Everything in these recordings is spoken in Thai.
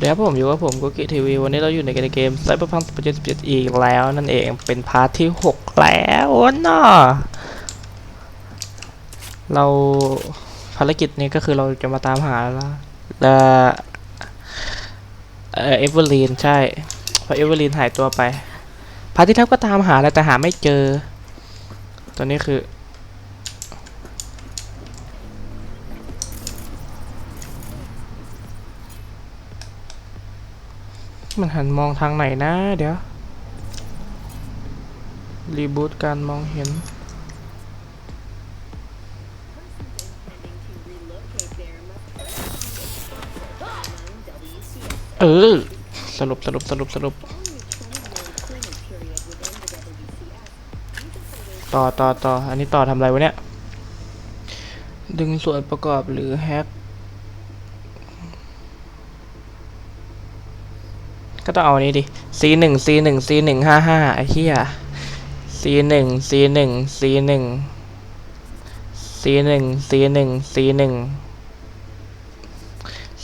วัสดีครับผมอยู่กับผมกุกิทีวีวันนี้เราอยู่ในเกม Cyberpunk 2077อีกแล้วนั่นเองเป็นพาร์ทที่6แล้วเนาะเราภารกิจนี้ก็คือเราจะมาตามหาแล้วและเออเอเวอร์ลีนใช่เพราะเอเวอร์ลีนหายตัวไป พาร์ทที่แล้วก็ตามหาแล้วแต่หาไม่เจอตอนนี้คือ มันหันมองทางไหนนะเดี๋ยว รีบูตการมองเห็น เออ สรุปสรุปสรุปสรุปต่อต่อต่ออันนี้ต่อทำอะไรวะเนี่ย ดึงส่วนประกอบหรือแฮก ก็ต้องเอาอันนี้ดิ C หนึ่ง C หนึ่ง C หนึ่งห้าห้าไอ้เหี้ย C หนึ่ง C หนึ่ง C หนึ่ง C หนึ่ง C หนึ่ง C หนึ่ง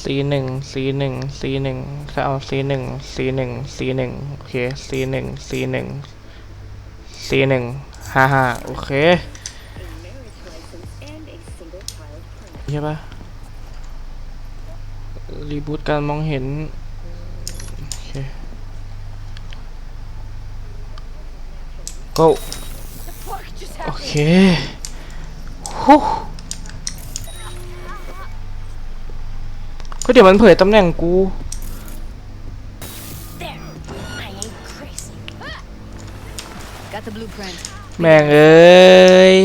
C หนึ่ง C หนึ่ง C หนึ่งถ้าเอา C หนึ่ง C หนึ่ง C หนึ่งโอเค C หนึ่ง C หนึ่ง C หนึ่งห้าห้าโอเคใช่ปะรีบูตการมองเห็น โอเค go โอเคฮู้ก็เดี๋ยวมันเผยตำแหน่งกู แม่งเอ้ย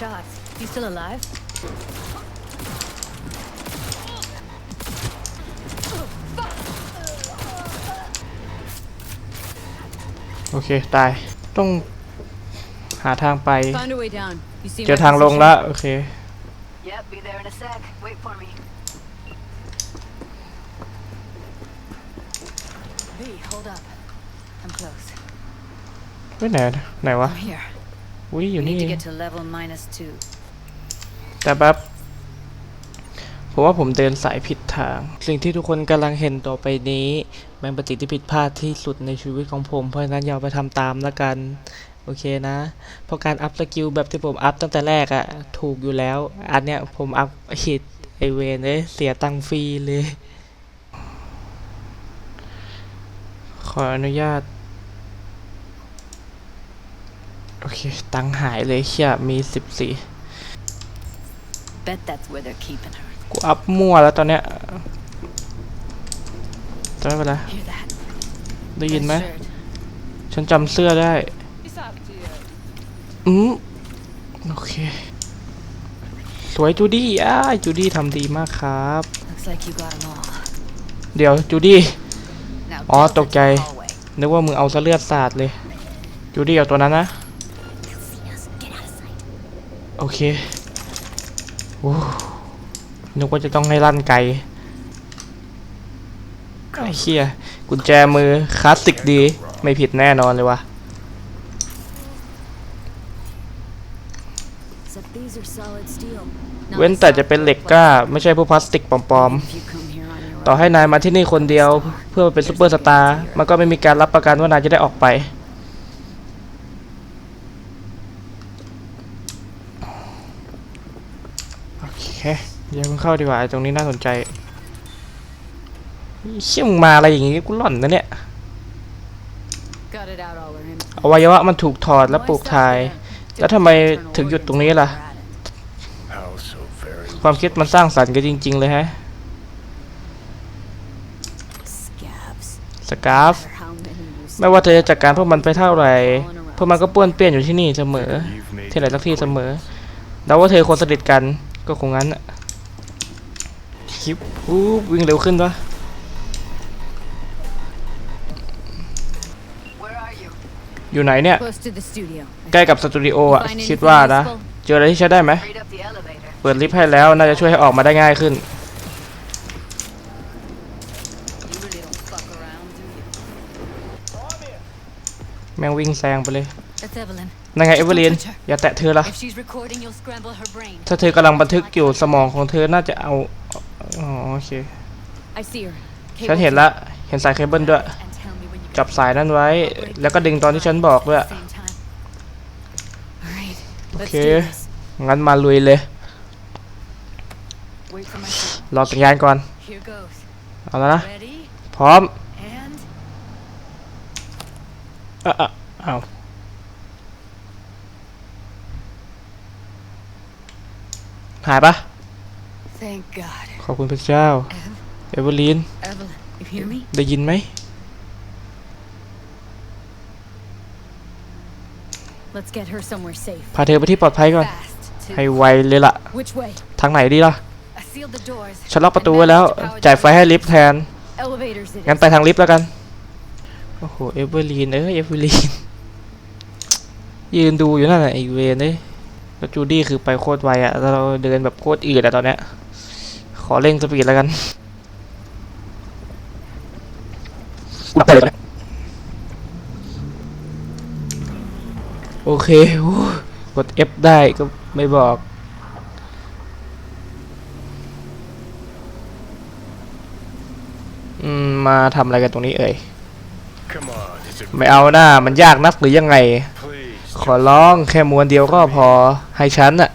Shots. You still alive? โอเค ตาย ต้องหาทางไป Find a way down. You see เจอทางลงละโอเค Yep, be there in a sec. Wait for me. V, hold up. I'm close. เฮ้ยไหนไหนวะ I'm here. อุ้ยอ We ยู่นี่ need to get to level minus two. แต่แบบ ผมว่าผมเดินสายผิดทาง สิ่งที่ทุกคนกำลังเห็นต่อไปนี้มันเป็นสิ่งที่ผิดพลาดที่สุดในชีวิตของผม เพราะฉะนั้นอย่าเอาไปทำตามละกันโอเคนะ เพราะการอัพสกิลแบบที่ผมอัพตั้งแต่แรกอะถูกอยู่แล้ว อันเนี้ยผมอัพผิดไอเวนเลยเสียตังฟรีเลย ขออนุญาต โอเค ตังหายเลยเชียมีสิบสี่ Bet that's where they're keeping her. กูอัพมั่วแล้วตอนเนี้ยจะไม่เป็นไรได้ยินไหมฉันจำเสื้อได้ อืมโอเค สวยจูดี้อ้ายจูดี้ทำดีมากครับ เดี๋ยวจูดี้ Now Oh, delta to the okay. hallway. นึกว่ามึงเอาเลือดสาดเลย จูดี้เอาตัวนั้นนะ โอเคโอ้ นึกว่าจะต้องให้ลั่นไกลไอ้เชี่ยกุญแจมือคลาสสิกดี ไม่ผิดแน่นอนเลยวะ Except these are solid steel. Not เว้น the แต่จะ solid เป็นเหล็ก plastic. กล้า ไม่ใช่พวกพลาสติกปลอม If you come here on your ๆต่อ own, ให้นายมาที่นี่คนเดียวเพื่อมาเป็นซูเปอร์สตาร์ มันก็ไม่มีการรับประกันว่านายจะได้ออกไป โอเค เดี๋ยวเพิ่งเข้าดีกว่าไอ้ตรงนี้น่าสนใจเชี่ยมึงมาอะไรอย่างงี้กูหล่อนนะเนี่ย Got it out all we're in. อวัยวะมันถูกถอดและปลูกถ่าย แล้วทำไมถึงหยุดตรงนี้ล่ะ How so very ความคิดมันสร้างสรรค์กันจริง ๆ เลยฮะ Scabs. สกาฟ No matter how many you ไม่ว่าเธอจะจัดการพวกมันไปเท่าไหร่ crawling around. พวกมันก็ป้วนเปี้ยนอยู่ที่นี่เสมอ you've made ที่ไหน your สักที่ point. เสมอเดาว่าเธอคนสนิทกันก็คงงั้นน่ะค ลิปอู้วิ่งเร็วขึ้นวะ Where are you? อยู่ไหนเนี่ย Close to the studio. ใกล้กับสตูดิโออะ คิดว่านะ เจออะไรที่ใช้ได้ไหม Straight up the elevator. เปิดลิฟต์ให้แล้วน่าจะช่วยให้ออกมาได้ง่ายขึ้น You really don't fuck around, do you? แม่งวิ่งแซงไปเลย That's Evelyn. นั่นไงเอเวอร์ลีนอย่าแตะเธอละ If she's recording, you'll scramble her brain. ถ้าเธอกำลังบันทึกอยู่สมองของเธอน่าจะเอา อ๋อโอเค I see her. ฉันเห็นละ เห็นสายเคเบิลด้วย And tell me when you จับสายนั้นไว้ แล้วก็ดึงตอนที่ฉันบอกด้วย Same time. All right. Let's Okay. do this. งั้นมาลุยเลย Wait for my signal. รอสัญญาณก่อน Here goes. เอาแล้วนะ Ready พร้อม and อะอะเอาหายปะ thank God. ขอบคุณพระเจ้า เอเวอร์ลีน Evelyn, you hear me? ได้ยินไหม Let's get her somewhere safe. พาเธอไปที่ปลอดภัยก่อน Fast. to- ให้ไวเลยล่ะ Which way? ทางไหนดีล่ะ I sealed the doors. ฉันล็อกประตู and ไว้แล้ว managed to power จ่ายไฟ down ให้ลิฟต์แทน Elevators it งั้น is. ไปทางลิฟต์แล้วกัน โอ้โห เอเวอร์ลีน เอ้ย เอเวอร์ลีน ยืนดูอยู่นั่นแหละไอเวนเอ้ยแล้วจูดี้คือไปโคตรไวอะแล้วเราเดินแบบโคตรอืดอะตอนเนี้ย ขอเร่งสปีดแล้วกันไปเลยโอเคโอ้กด F ได้ก็ไม่บอกอืมมาทำอะไรกันตรงนี้เอ่ย Come on, is it ไม่เอาหน้า มันยากนักหรือยังไง please? ขอร้องแค่มวนเดียวก็พอให้ฉันอะ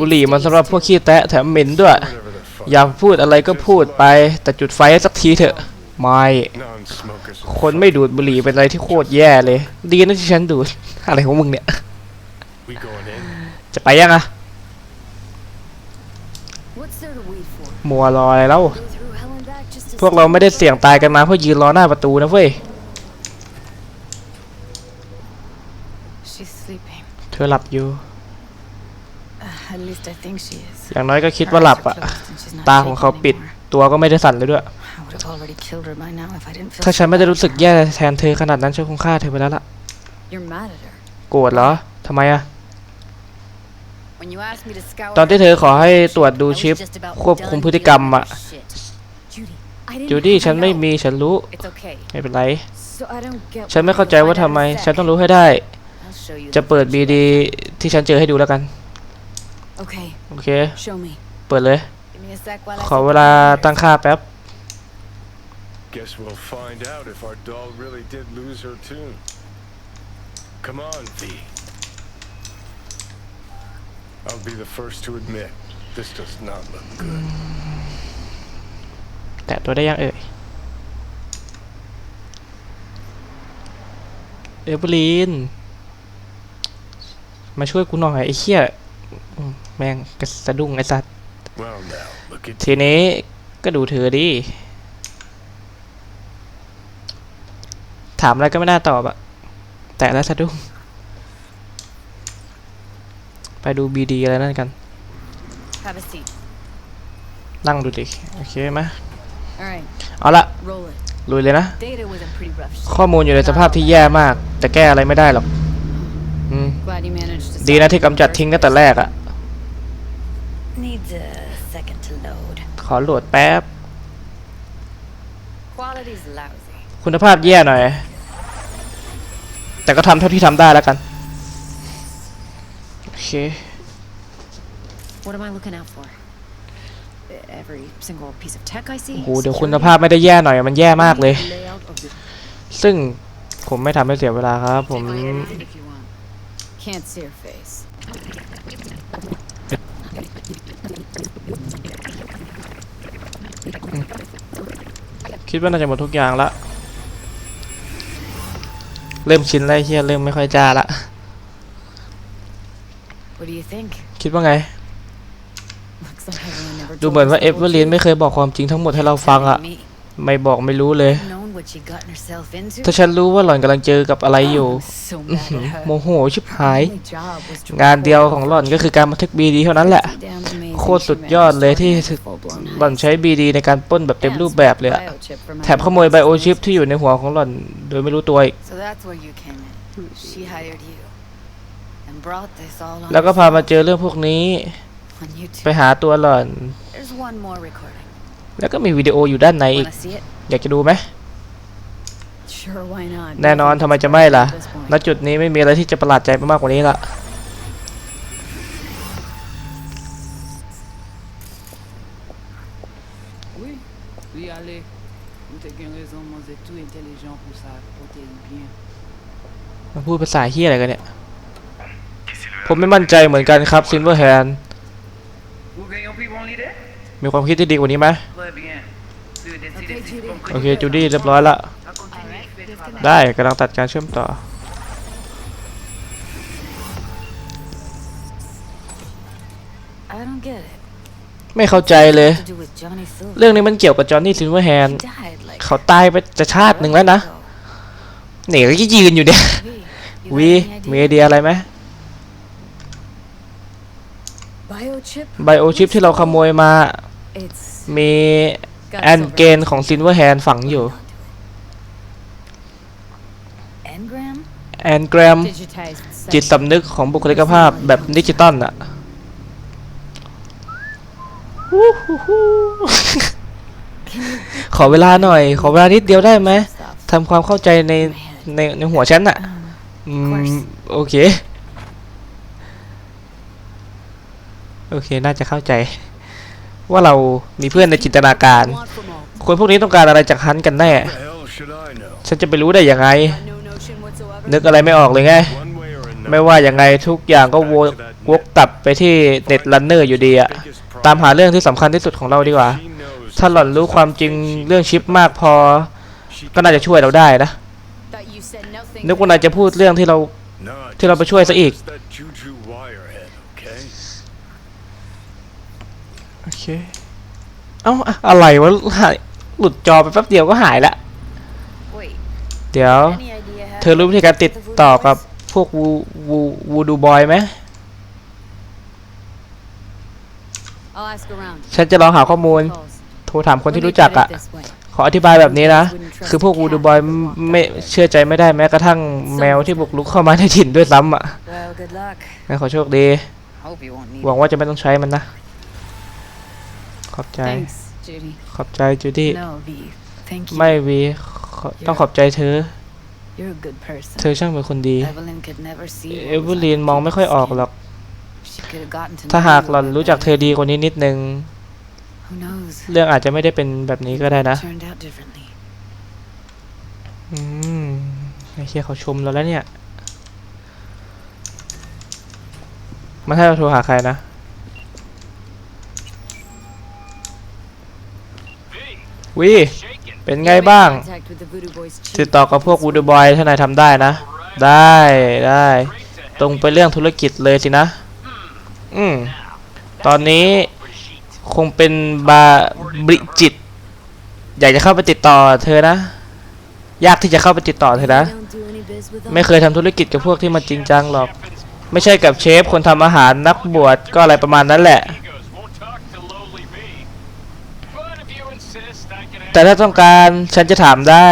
บุหรี่ it มันสำหรับพวก stays ขี้แตะแถมเหม็นด้วย Whatever the fuck. อยากพูดอะไรก็พูดไป แต่จุดไฟให้สักทีเถอะ ไม่ Non-smokers. คนไม่ดูดบุหรี่เป็นอะไรที่โคตรแย่เลย ดีนะที่ฉันดูด อะไรของมึงเนี่ย We going in? จะไปยังอะ too. What's there to wait for? มัวรออะไรแล้ว Go through hell and back just to พวกเราไม่ได้เสี่ยงตายกันมาเพื่อยืนรอหน้าประตูนะเว้ย She's sleeping. เธอหลับอยู่ Uh, at least I think she is. อย่างน้อยก็คิด Her ว่าหลั eyes บ are อะ closed and she's not ตาของเขา shaking ปิด anymore. ตัวก็ไม่ได้สั่นเลยด้วย I would have already killed her by now if I didn't feel ถ้า so ฉันไม่ได้ bad รู้สึก for her. แย่แทนเธอขนาดนั้นฉันคงฆ่าเธอไปแล้วล่ะ You're mad at her. โกรธเหรอทำไมอะ When you asked me to scour ตอนที่เธอขอให้ her ตรวจดู I was ชิป just about ควบคุม done พฤติกรรม dealing อะ with this shit. Judy, I didn't จูดี้ have to ฉันไม่ know. มีฉันรู้ It's okay. ไม่เป็นไร So I don't get ฉัน why ไม่ you เข้าใจว่า find ทำ out ไม in ฉัน sec. ต้องรู้ให้ได้ I'll show you จะ the เปิด things บี you ดี like. ที่ฉันเจอให้ดูแล้วกัน Okay, โอเค show me. เปิดเลย Give me a sec while I ขอ set เว the ลา parameters. ตั้งค่าแป๊บ Guess we'll find out if our doll really did lose her tune. Come on, V. I'll be the first to admit, this does not look good. แตะตัวได้ยังเอ่ย เอเวอลีนมาช่วยกูหน่อยไอ้เหี้ยอืม แม่งกระสะดุ้งไอ้สัตว์ Well now, look at ทีนี้ก็ดูเธอดิ ถามอะไรก็ไม่น่าตอบอะแต่แล้วสะดุ้ง ไปดูบีดีอะไรนั่นกัน Have a seat. นั่งดูดิ โอเคไหม All right, เอาละ roll it. ลุยเลยนะ Data was in pretty rough shape. ข้อมูลอยู่ในสภาพที่แย่มาก แต่แก้อะไรไม่ได้หรอก อืม Glad you managed to ดี stop นะ it ที่ in the กำจัด first ทิ้งตั้งแต่ place. แรกอะ Needs a second to load. ขอโหลดแป๊บ Quality's lousy. คุณภาพแย่หน่อย แต่ก็ทำเท่าที่ทำได้แล้วกัน โอเค What am I looking out for? Every single piece of tech I see. โอ้โห เดี๋ยวคุณภาพไม่ได้แย่หน่อย มันแย่มากเลย Layout of the ซึ่งผมไม่ทำให้เสียเวลาครับ ผม Take my hand if you want. Can't see her face. คิดว่าน่าจะหมดทุกอย่างละเริ่มชินแล้วไอ้เฮียเริ่มไม่ค่อยจ้าละ What do you think? คิดว่าไง Looks like everyone never ดู told เหมือน us ว่า the เอ whole เวอร์ลีน truth. ไม่เคยบอกความจริงทั้งหมดให้เราฟังอะ Me. ไม่บอกไม่รู้เลย Known what she gotten herself into. ถ้าฉันรู้ว่าหล่อนกำลังเจอกับอะไรอยู่ I'm so อื้อ mad หือ at her. โมโหชิบหาย Her only job was to งานเดียว report ของหล่อนก็คือการบันทึกบีดีเท่านั้นแหละ Damn amazing โคตรสุดยอดเลยที่หล่อนใช้บีดีในการป้นแบบเต็มรูปแบบเลยอะแถมขโมยไบโอชิปที่อยู่ในหัวของหล่อนโดยไม่รู้ตัวอีกแล้วก็พามาเจอเรื่องพวกนี้ ไปหาตัวหล่อน แล้วก็มีวิดีโออยู่ด้านในอีก อยากจะดูไหมแน่นอนทำไมจะไม่ล่ะ ณ จุดนี้ไม่มีอะไรที่จะประหลาดใจไปมากกว่านี้ละ พูดภาษาเฮียอะไรกันเนี่ย ผมไม่มั่นใจเหมือนกันครับซินเวอร์แฮน Vous gagnez plus bon l'idée มีความคิดที่ดีกว่านี้ไหม Très bien. Si vous décidez Ok, Judy. โอเคจูดี้เรียบร้อยละได้กำลังตัดการเชื่อมต่อ I don't get it. ไม่เข้าใจเลย To do with Johnny Silver. เรื่องนี้มันเกี่ยวกับจอห์นนี่ซินเวอร์แฮน He died like เขาตายไปจะชาติหนึ่งแล้วนะ ago. เนี่ยก็ยืนอยู่เนี่ย V, you วี got any มีไอ idea? เดียอะไรไหม Biochip? ไบโอชิปที่เราขโมยมา It's มี got แอน silver เกนของซินเวอร์แฮนฝังอยู่ onto it. Engram? แอนแกรม Digitized จิตสำนึกของบุคลิกภาพแบบดิจิตอลอะวู้ฮู้ฮู้ขอเวลาหน่อย ขอเวลานิดเดียวได้ไหม stuff. ทำความเข้าใจในในในหัวฉันอะ Um, อืม course. โอเค โอเค น่าจะเข้าใจ ว่าเรามีเพื่อนในจินตนาการ want from all. คนพวกนี้ต้องการอะไรจากฮันกันแน่ The hell should I know? ฉันจะไปรู้ได้ยังไง No notion whatsoever. นึกอะไรไม่ออกเลยไง One way or another. ไม่ว่าอย่างไงทุกอย่างก็วกวกกลับไปที่เน็ตลันเนอร์อยู่ดีอะ Biggest ตามหา problem เรื่องที่สำคัญที่สุดของเราดีกว่า she knows ถ้าหล่อนรู้ความจริงเรื่องชิปมากพอ she ก็น่าจะช่วยเราได้นะ นึกว่านายจะพูดเรื่องที่เรา Not ที่เราไปช่วยซะอีก just that juju wirehead, okay? โอเค เอ้าอะอะไรวะหายหลุดจอไปแป๊บเดียวก็หายละ Wait. เดี๋ยว Any idea how เธอรู้วิธีการติดต่อกับพวกวูวูวูดูบอยไหม I'll ask around. ฉันจะลองหาข้อมูล Calls. โทรถามคนที่ Let me รู้จัก put it อะ this way. ขออธิบายแบบนี้นะ คือพวกวูดูบอยไม่เชื่อใจไม่ได้แม้กระทั่งแมวที่บุกรุกเข้ามาในถิ่นด้วยซ้ำอะ Well, good luck. งั้นขอโชคดี Hope you won't need หวังว่าจะไม่ต้องใช้มันนะ ขอบใจ Thanks, Judy. ขอบใจจูดี้ No, V. Thank you. ไม่วีขอต้องขอบใจเธอ You're a good person. เธอช่างเป็นคนดี Evelyn could never see. เอเวอร์ลีนมองไม่ค่อยออกหรอก She could have gotten to ถ้า know หาก you หล่อน a bit รู้จัก better. เธอดีกว่านี้นิดนึง Who knows? เรื่องอาจจะไม่ได้เป็นแบบนี้ก็ได้นะ Turned out differently. อืมไอ้เชี่ยเขาชมเราแล้วเนี่ย มันให้เราโทรหาใครนะ วีเป็นไงบ้าง Contact with the Voodoo Boys ติด chief. ต่อกับพวกวูดบอยถ้านายทำได้นะ ได้ได้ ตรงไปเรื่องธุรกิจเลยสินะ อืม ตอนนี้ คงเป็นบาบริจิต อยากจะเข้าไปติดต่อเธอนะ ยากที่จะเข้าไปติดต่อเธอนะ Don't do any biz with ไม่เคยทำธุรกิจกับพวกที่มันจริงจังหรอก ไม่ใช่กับเชฟ คนทำอาหารนักบวชก็อะไรประมาณนั้นแหละ Egos won't talk to lowly me. But if you insist, I can แต่ถ้าต้องการฉันจะถามได้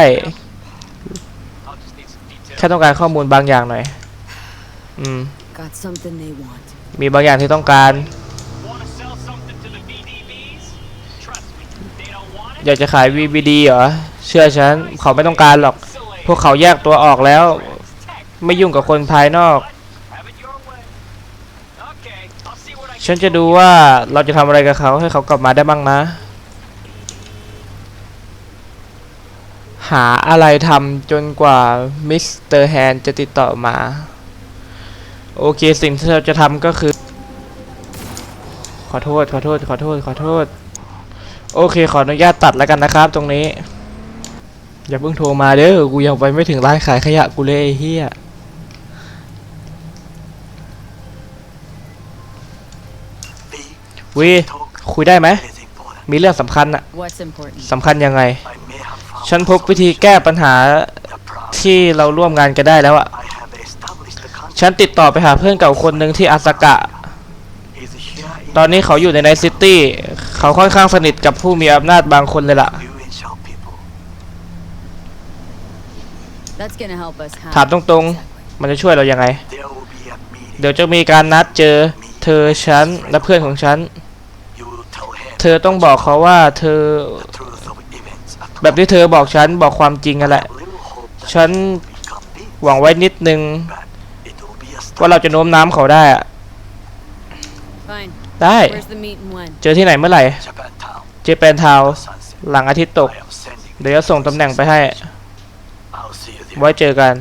I'll just need some details. แค่ต้องการข้อมูลบางอย่างหน่อย อืม Got something they want. มีบางอย่างที่ต้องการ อยากจะขาย VBD เหรอ เชื่อฉัน เขาไม่ต้องการหรอก พวกเขาแยกตัวออกแล้ว ไม่ยุ่งกับคนภายนอก ฉันจะดูว่าเราจะทำอะไรกับเขาให้เขากลับมาได้บ้างนะ หาอะไรทำจนกว่ามิสเตอร์แฮนจะติดต่อมา โอเคสิ่งที่เราจะทำก็คือ ขอโทษ ขอโทษ ขอโทษ ขอโทษ โอเคขออนุญาตตัดแล้วกันนะครับ ตรงนี้ อย่าเพิ่งโทรมาเด้อกูยังไปไม่ถึงร้านขายขยะกูเลยไอ้เฮียวีคุยได้ไหมมีเรื่องสำคัญอะ What's important? สำคัญยังไง ฉันพบวิธีแก้ปัญหาที่เราร่วมงานกันได้แล้วอะฉันติดต่อไปหาเพื่อนเก่าคนหนึ่งที่อาสากะ ตอนนี้เขาอยู่ในไนท์ซิตี้ เขาค่อนข้างสนิทกับผู้มีอำนาจบางคนเลยล่ะ That's gonna help us. How? ถามตรงๆ มันจะช่วยเรายังไง เดี๋ยวจะมีการนัดเจอเธอฉันและเพื่อนของฉัน เธอต้องบอกเขาว่าเธอ แบบที่เธอบอกฉันบอกความจริงนั่นแหละ ฉันหวังไว้นิดนึง ว่าเราจะโน้มน้ำเขาได้อะ Fine. ได้ Where's the meet and when? เจอที่ไหนเมื่อไหร่ เจแปนทาวหลังอาทิตย์ตก I am sending. เดี๋ยวจะส่งตำแหน่งไปให้ I'll see you there. ไว้เจอกัน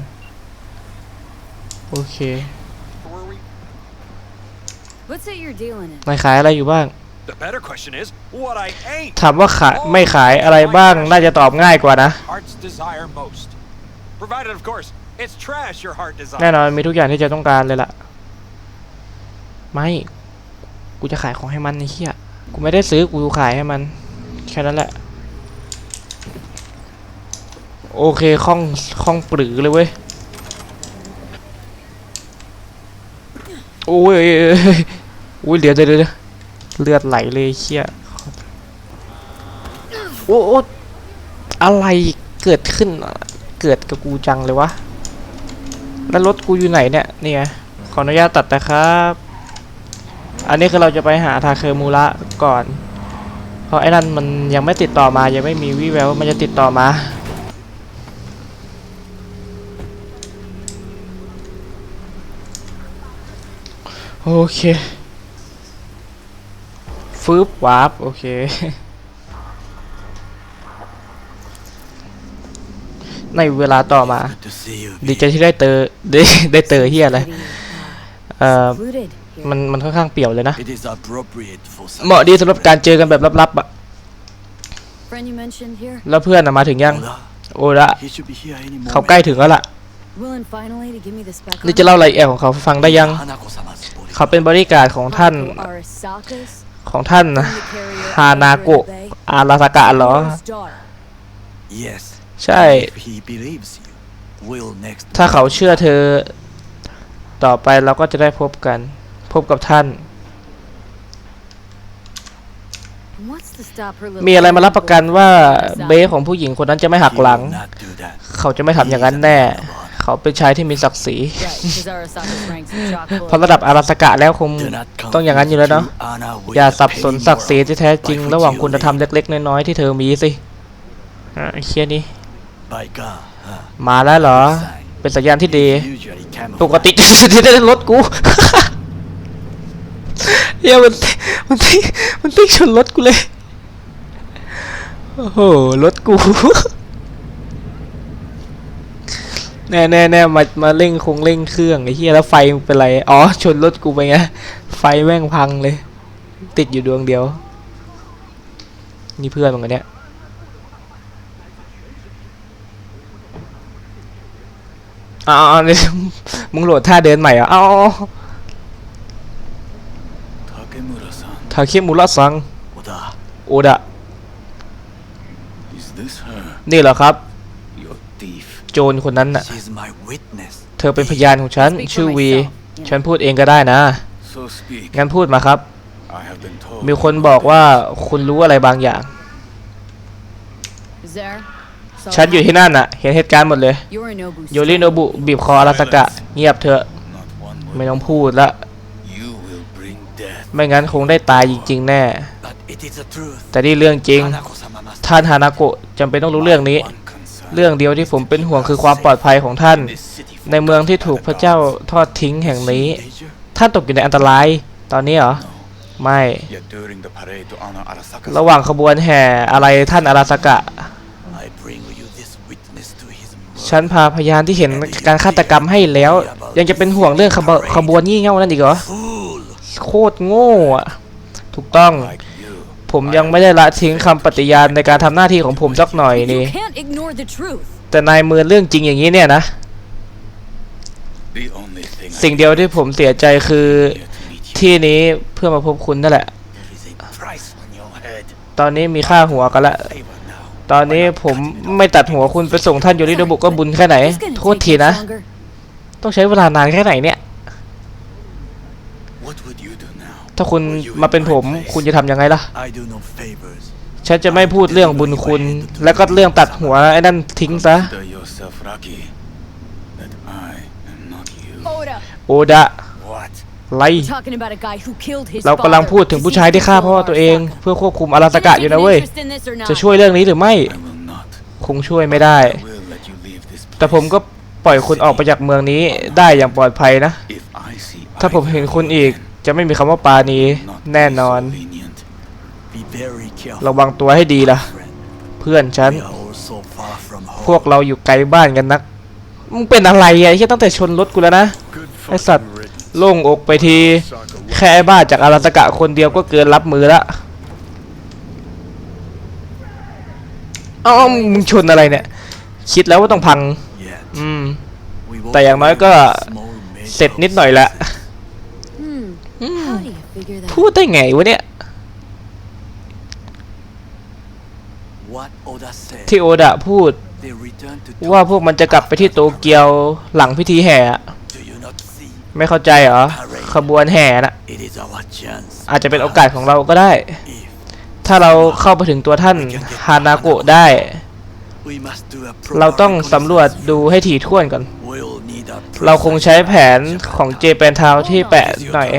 โอเค What's it you're dealing in? นายขายอะไรอยู่บ้าง The better question is what I ain't. ถามว่าขายไม่ขายอะไรบ้างน่าจะตอบง่ายกว่านะ Heart's desire most. Provided, of course, it's trash your heart แน่ desires. นอนมีทุกอย่างที่จะต้องการเลยล่ะ ไม่ กูจะขายของให้มันไอ้เหี้ยกูไม่ได้ซื้อกูขายให้มันแค่นั้นแหละ โอเคคล่องคล่องปรือเลยเว้ยโอ้ยโอ้ยเดี๋ยวเดี๋ยวเดี๋ยวเลือดไหลเลยเชี่ยโอ้โออะไรเกิดขึ้นเกิดกับกูจังเลยวะ แล้วรถกูอยู่ไหนเนี่ยนี่ไงขออนุญาตตัดนะครับ อันนี้คือเราจะไปหาทาเคมูระก่อน เพราะไอ้นั่นมันยังไม่ติดต่อมา ยังไม่มีวี่แววว่ามันจะติดต่อมา โอเค ฟืบวาร์ปโอเคในเวลาต่อมา ดีใจที่ได้เตอได้ได้เตอเฮียอะไร เอ่อ มันมันค่อนข้างเปี่ยวเลยนะ It is appropriate for เหมาะดีสำหรับการเจอกันแบบลับๆอะ Friend you mentioned here? แล้วเพื่อนอะมาถึงยัง Oda, โอ้ละ he should be here any moment. เขาใกล้ถึงแล้วล่ะ Willing finally to give me the spec นี่จะเล่ารายละเอียดของเขาฟังได้ยัง Hanako-sama's bodyguard. เขาเป็นบริการดของท่าน Arasaka's ของท่าน from the carrier ฮานาโกะ Bay. อาราสกะเหรอ Yours daughter. Yes. ใช่ If he believes you, will next. ถ้าเขาเชื่อเธอ ต่อไปเราก็จะได้พบกัน พบกับท่าน What's to stop her little มีอะไรมารับประกันว่า Arasaka? เบสของผู้หญิงคนนั้นจะไม่หัก He หลัง will not do that. เขาจะไม่ทำอย่างนั้นแน่ เขาเป็นชายที่มีศักดิ์ศรี Right, 'cause Arasaka's ranks are chock full เพราะ of ระดับอาราสกะแล้วคง Do not ต้องอย่างนั้นอยู่แล้วเนาะ confuse true honor with อย่า the สับสน petty ศักดิ์ศรี moral ที่แท้จริง by which ระหว่าง you คุณธรรม live. เล็กๆ น้อยๆที่เธอมีสิอะไอ้เคียนี่ By God, huh? มาแล้วเหรอ Sign. เป็นสัญญาณที่ดี Usually ปกติ camouflage. ที่ได้รถกู เฮียมันมันทิ้งมันทิ้งชนรถกูเลย โอ้โห รถกูแน่แน่แน่มามาเร่งคงเร่งเครื่องไอ้เฮียแล้วไฟเป็นไร อ๋อ ชนรถกูไปไง ไฟแม่งพังเลย ติดอยู่ดวงเดียว นี่เพื่อนมึงอันเนี้ยอ๋อมึงโหลดท่าเดินใหม่เหรอเอ้า Takemura-san. ทาเคมุระซัง Oda, โอดะ is this her? นี่เหรอครับ Your thief. โจรคนนั้นน่ะ She's my witness. เธอเป็นพยานของฉัน Speak for ชื่อวี myself. ฉันพูดเองก็ได้นะ So speak. งั้นพูดมาครับ I have been told. มีคนบอกว่าคุณรู้อะไรบางอย่าง Is there? So ฉันอยู่ที่นั่นน่ะ เห็นเหตุการณ์หมดเลย Yorinobu โยริโนบุบีบคออาราสกะ เงียบเถอะ Not one word. ไม่ต้องพูดละ ไม่งั้นคงได้ตายจริง ๆ แน่ But it is the truth. แต่นี่เรื่องจริง Hanako-sama must ท่านฮานาโกะจำเป็นต้องรู้เรื่องนี้ One concern. เรื่องเดียวที่ผมเป็นห่วงคือความปลอดภัยของท่าน In this city ในเมืองที่ถูกพระเจ้าทอดทิ้งแห่งนี้ Danger? ท่านตกอยู่ในอันตราย ตอนนี้เหรอ ไม่ Yet during the parade to honor Arasaka's ระหว่างขบวนแห่อะไรท่านอาราสกะ I bring you this witness to his murder. ฉันพาพยานที่เห็นการฆาตกรรมให้แล้ว ยังจะเป็นห่วงเรื่องขบขบวนงี่เง่านั่นอีกเหรอ Fool โคตรโง่อะถูกต้อง like you. ผมยังไม่ได้ละทิ้งคำปฏิญาณในการทำหน้าที่ของผมสักหน่อยนี่ You can't ignore the truth. แต่นายมือเรื่องจริงอย่างนี้เนี่ยนะ The only thing I สิ่งเดียวที่ผมเสียใจคือ here to meet you. ที่นี้เพื่อมาพบคุณนั่นแหละ There is a price on your head. ตอนนี้มีค่าหัวกันละ Favor now. ตอนนี้ผมไม่ตัดหัวคุณไปส่งท่านโยริโนบุก็บุญแค่ไหน It's gonna โทษ take ที much นะ longer. ต้องใช้เวลานานแค่ไหนเนี่ย What would you do now? ถ้าคุณมาเป็นผมคุณจะทำยังไงล่ะ I do no favors. ฉันจะไม่พูดเรื่องบุญคุณ แล้วก็เรื่องตัดหัวไอ้นั่นทิ้งซะ Consider yourself lucky that I am not you. Oda, โอดะ What? ไร talking about a guy who killed his เรากำลัง father. พูดถึงผู้ชายที่ฆ่าพ่อตัวเอง เพื่อควบคุมอาราสกะอยู่นะเว้ย จะช่วยเรื่องนี้หรือไม่ I will not. คงช่วยไม่ได้ I will let you leave this แต่ผม place. ก็ปล่อยคุณออกไปจากเมืองนี้ได้อย่างปลอดภัยนะ If I see ถ้าผมเห็นคุณอีก จะไม่มีคำว่าปาณี not แน่นอน so lenient. Be very careful, ระวังตัวให้ดีล่ะ friend. เพื่อนฉัน We are all so far from พวก home. เราอยู่ไกลบ้านกันนัก มึงเป็นอะไรอะไอ้เหี้ยตั้งแต่ชนรถกูแล้วนะ Good ไอสัตว์ fucking riddance. โล่งอกไปที Soccer แค่ไอ้บ้าจากอาราสกะคนเดียวก็เกินรับมือละเอ้ามึงชนอะไรเนี่ย คิดแล้วว่าต้องพัง Yet, อืม we walk แต่อย่างน้อยก็ away with small made เสร็จนิดหน่อยละ figure that? พูดได้ไงวะเนี่ย What Oda said. ที่โอดะพูด They return to ว่า Tokyo พวกมันจะกลับไปที่โตเกียวหลังพิธีแห่อะ Do you not see? ไม่เข้าใจเหรอ ขบวนแห่น่ะ It is our chance. อาจจะเป็นโอกาสของเราก็ได้ If ถ้าเราเข้าไปถึงตัวท่านฮานาโกะได้ we must do a เรา proper ต้องสำรวจดูให้ถี่ถ้วนก่อน We'll need a เราคงใช้แผนของเจแปนทาวที่แปะ It's your หน่อย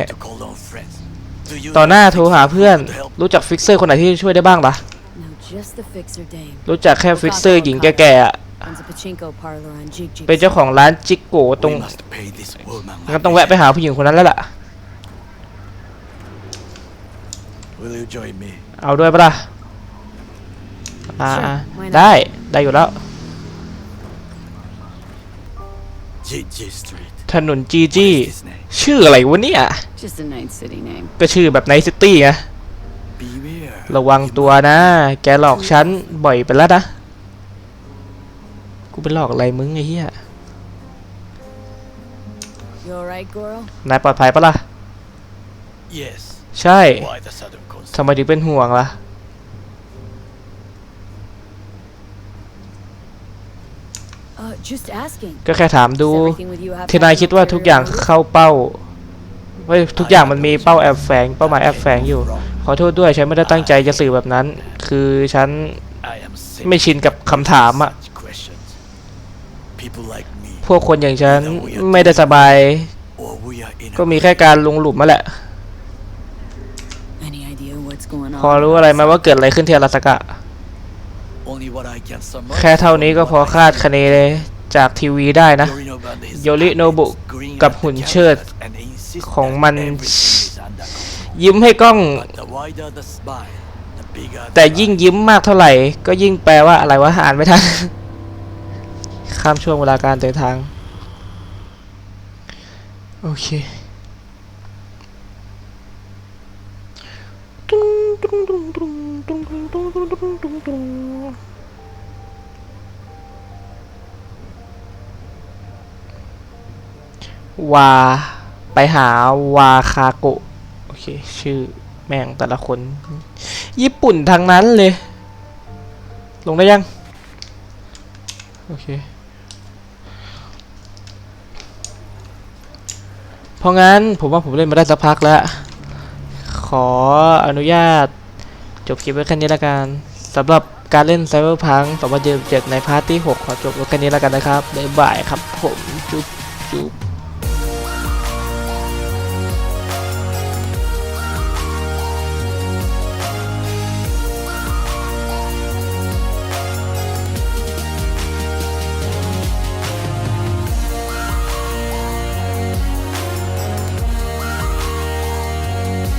ต่อหน้า know โทรหาเพื่อน to help? รู้จักฟิกเซอร์คนไหนที่ช่วยได้บ้างปะ No, just the fixer dame. รู้จักแค่ฟิกเซอร์หญิงแก่ๆอะ Runs a pachinko parlor on Jig Jig. เป็นเจ้าของร้านจิกโกะตรง We must pay this woman งั้นต้องแวะไปหาผู้หญิงคนนั้นแล้วล่ะ Will you join me? เอาด้วยปะล่ะอ่า Sure, why not? ได้ได้อยู่แล้ว GG Street. ถนนจีจี What is his name? ชื่ออะไรวะเนี่ย Just a nice city name. ก็ชื่อแบบไนซิตี้ไง Beware. ระวังตัวนะ แกหลอกฉันบ่อยไปแล้วนะ กูไปหลอกอะไรมึงไอ้เหี้ย You alright, Goro? นายปลอดภัยปะล่ะ Yes. ใช่ Why the sudden concern? ทำไมถึงเป็นห่วงล่ะ ก็แค่ถามดู Is everything with you happening ที่นายคิดว่าทุกอย่าง okay? เข้าเป้าเฮ้ยทุกอย่างมันมีเป้าแอบแฝง เป้าหมายแอบแฝงอยู่ ขอโทษด้วยฉันไม่ได้ตั้งใจจะสื่อแบบนั้น คือฉัน I am sick ไม่ชินกับคำถามอะ of such questions. People like me, พวกคนอย่างฉันไม่ได้สบาย or we are in a ก็มีแค่การลงหลุมมาแหละ Any idea what's going on? พอรู้อะไรไหมว่าเกิดอะไรขึ้นที่อาราสกะ only what I can surmise. แค่เท่านี้ก็พอคาดคะเนเลยจากทีวีได้นะ โยริโนบุกับหุ่นเชิดของมันยิ้มให้กล้อง แต่ยิ่งยิ้มมากเท่าไหร่ ก็ยิ่งแปลว่าอะไรวะอ่านไม่ทัน ข้ามช่วงเวลาการเดินทาง โอเค ตุ้งตุ้งตุ้งตุ้งตุ้งตุ้งตุ้งตุ้งตุ้งตุ้งวา ไปหาวาคาโกโอเค ชื่อแม่งแต่ละคน ญี่ปุ่นทางนั้นเลย ลงได้ยัง โอเค เพราะงั้นผมว่าผมเล่นมาได้สักพักแล้ว ออนุญาต จบคลิปไว้แค่นี้ละกันสำหรับการเล่น Cyberpunk 2077ในพาร์ทที่ 6 ขอจบไว้แค่นี้ละกันนะครับบ๊ายบายครับผม จุ๊บจุ๊บ